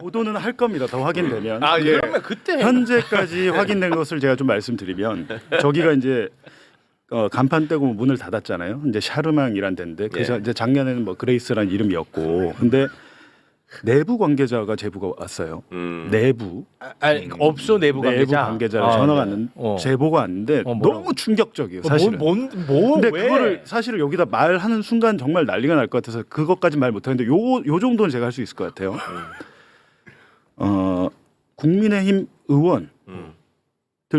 보도는 할 겁니다. 더 확인되면. 아 예. 그러면 그때 현재까지 확인된 것을 제가 좀 말씀드리면 저기가 이제 어, 간판 떼고 문을 닫았잖아요. 이제 샤르망이란 데인데 그 예. 자- 이제 작년에는 뭐 그레이스란 이름이었고 근데 내부 관계자가 제보가 왔어요. 음. 내부 아, 아니, 업소 내부 관계자 내부 관계자가 아, 전화가 네. 왔는 어. 제보가 왔는데 어, 뭐라고? 너무 충격적이에요. 사실은. 뭔뭐 근데 왜? 그거를 사실 은 여기다 말하는 순간 정말 난리가 날 것 같아서 그것까지 말 못하는데 요, 요 정도는 제가 할 수 있을 것 같아요. 어, 국민의힘 의원들 음.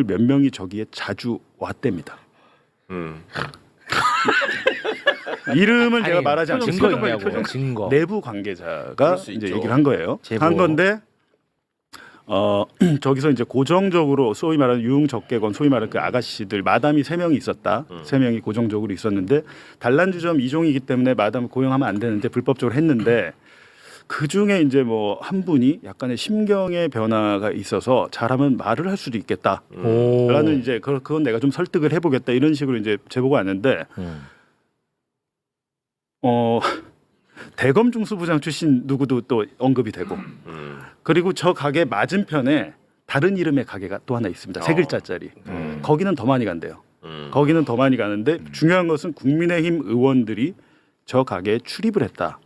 몇 명이 저기에 자주 왔답니다. 음. 이름을 제가 아니, 말하지 않고 증거 있냐고 증거 내부 관계자가 수 이제 있죠. 얘기를 한 거예요. 제보. 한 건데 어 저기서 이제 고정적으로 소위 말하는 유흥 적개건 소위 말하는 그 아가씨들 마담이 세 명이 있었다. 음. 세 명이 고정적으로 있었는데 단란주점 이종이기 때문에 마담 고용하면 안 되는데 불법적으로 했는데 그 중에 이제 뭐 한 분이 약간의 심경의 변화가 있어서 잘하면 말을 할 수도 있겠다. 오. 라는 이제 그- 그건 내가 좀 설득을 해보겠다 이런 식으로 이제 제보가 왔는데 음. 어 대검 중수부장 출신 누구도 또 언급이 되고 음. 그리고 저 가게 맞은편에 다른 이름의 가게가 또 하나 있습니다. 세 어. 글자짜리. 음. 거기는 더 많이 간대요. 음. 거기는 더 많이 가는데 중요한 것은 국민의힘 의원들이 저 가게에 출입을 했다.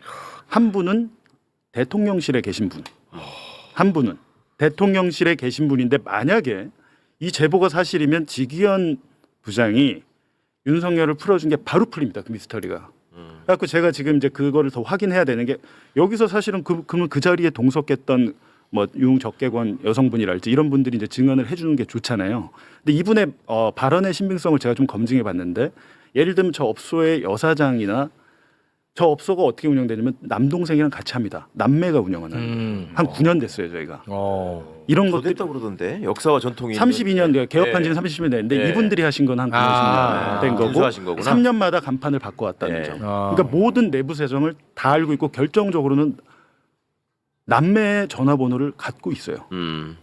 한 분은 대통령실에 계신 분. 한 분은 대통령실에 계신 분인데 만약에 이 제보가 사실이면 지기현 부장이 윤석열을 풀어준 게 바로 풀립니다. 그 미스터리가. 음. 그래갖고 제가 지금 이제 그거를 더 확인해야 되는 게 여기서 사실은 그, 그러면 그 자리에 동석했던 뭐 유흥 적개관 여성분이랄지 이런 분들이 이제 증언을 해주는 게 좋잖아요. 근데 이분의 어, 발언의 신빙성을 제가 좀 검증해 봤는데 예를 들면 저 업소의 여사장이나 저 업소가 어떻게 운영되냐면 남동생이랑 같이 합니다. 남매가 운영하는 음. 한 9년 됐어요 저희가 어. 이런 더 것들 됐다 그러던데 역사와 전통이 32년 돼 개업한 지는 예. 30년 됐는데 예. 이분들이 하신 건 한 9년 아, 된 거고 준수하신 거구나. 3년마다 간판을 바꿔왔다는 예. 점. 아. 그러니까 모든 내부 사정을 다 알고 있고 결정적으로는 남매의 전화번호를 갖고 있어요. 음.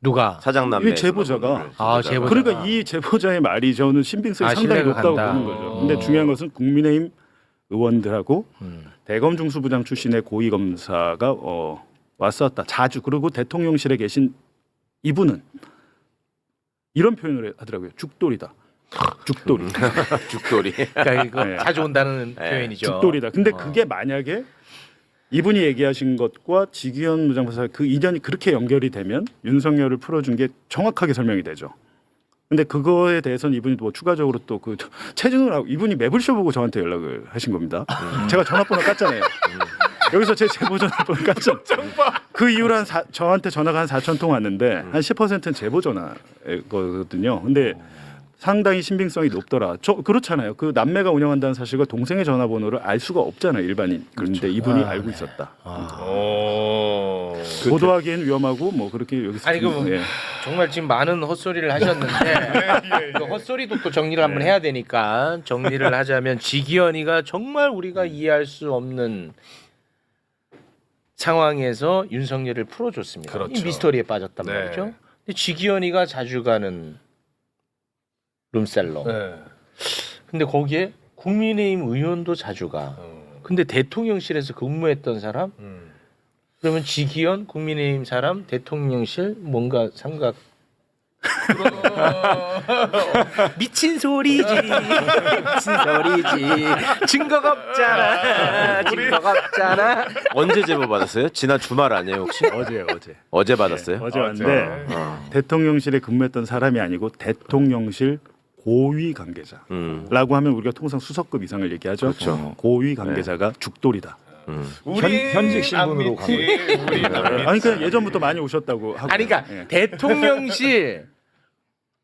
누가 사장남매 이 제보자가. 아, 제보자. 그러니까 이 제보자의 말이 저는 신빙성이 아, 상당히 신뢰가 높다고 간다. 보는 거죠. 어. 근데 중요한 것은 국민의힘 의원들하고 음. 대검 중수부장 출신의 고위 검사가 어, 왔었다. 자주 그리고 대통령실에 계신 이분은 이런 표현을 하더라고요. 죽돌이다. 죽돌이. 죽돌이. 그러니까 이거 네. 자주 온다는 네. 표현이죠. 죽돌이다. 근데 어. 그게 만약에 이분이 얘기하신 것과 지기현 무장부사 그 인연이 그렇게 연결이 되면 윤석열을 풀어준 게 정확하게 설명이 되죠. 근데 그거에 대해서는 이분이 뭐 추가적으로 또 그 체증을 하고 이분이 매블쇼 보고 저한테 연락을 하신 겁니다. 제가 전화번호 깠잖아요. 여기서 제 제보 전화번호 깠죠. 그 이후로 한 사, 저한테 전화가 한 4천 통 왔는데 한 10%는 제보 전화거든요. 근데 상당히 신빙성이 높더라. 저 그렇잖아요. 그 남매가 운영한다는 사실과 동생의 전화번호를 알 수가 없잖아요, 일반인. 그런데 이분이 아, 알고 네. 있었다. 아. 오. 보도하기에는 위험하고 뭐 그렇게 여기서 아니, 좀- 그럼 예. 정말 지금 많은 헛소리를 하셨는데 그 헛소리도 또 정리를 한번 해야 되니까 정리를 하자면 지기현이가 정말 우리가 이해할 수 없는 상황에서 윤석열을 풀어줬습니다. 그렇죠. 이 미스터리에 빠졌단 네. 말이죠. 근데 지기현이가 자주 가는 룸셀러. 네. 근데 거기에 국민의힘 의원도 자주 가. 음. 근데 대통령실에서 근무했던 사람 음. 그러면 지기현 국민의힘 사람 대통령실 뭔가 삼각 미친 소리지 미친 소리지 증거가 없잖아 증거가 없잖아 언제 제보 받았어요? 지난 주말 아니에요 혹시? 어제 어제 어제 받았어요? 어제 아, 왔는데 어. 대통령실에 근무했던 사람이 아니고 대통령실 고위 관계자라고 음. 하면 우리가 통상 수석급 이상을 얘기하죠. 그렇죠. 고위 관계자가 죽돌이다. 음. 우리 현직 신분으로 안 믿지. 우리 안 믿지. 아니 그냥 예전부터 많이 오셨다고 하고. 아니 그러니까 예. 대통령실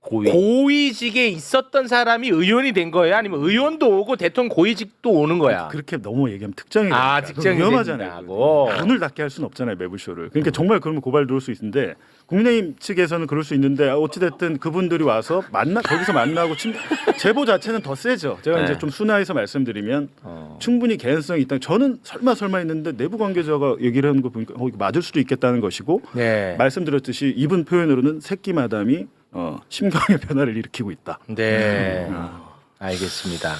고위. 고위직에 있었던 사람이 의원이 된 거예요 아니면 의원도 오고 대통령 고위직도 오는 거야 그렇게 너무 얘기하면 특정이 아, 되니까. 특정이 그거 위험하잖아요. 된다고. 그거. 문을 닫게 할 수는 없잖아요 매불쇼를. 그러니까 정말 그러면 고발 들어올 수 있는데 국민의힘 측에서는 그럴 수 있는데 어찌 됐든 그분들이 와서 만나 거기서 만나고 침, 제보 자체는 더 세죠. 제가 네. 이제 좀 순화해서 말씀드리면 어. 충분히 개연성이 있다. 저는 설마 설마 했는데 내부 관계자가 얘기를 하는 거 보니까 어, 이거 맞을 수도 있겠다는 것이고 네. 말씀드렸듯이 이분 표현으로는 새끼 마담이 어, 심경의 변화를 일으키고 있다. 네. 알겠습니다.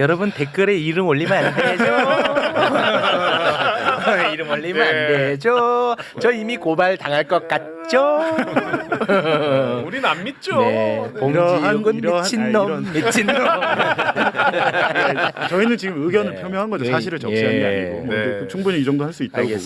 여러분 댓글에 이름 올리면 안 되죠? 올리면 안 되죠. 저 이미 고발 당할 것 같죠. 우린 안 믿죠. 네, 봉지욱은 미친놈, 아니, 미친놈. 저희는 지금 의견을 네. 표명한 거죠. 네. 사실을 적시한 게 예. 아니고 네. 충분히 이 정도 할 수 있다고 알겠습니다. 보고요.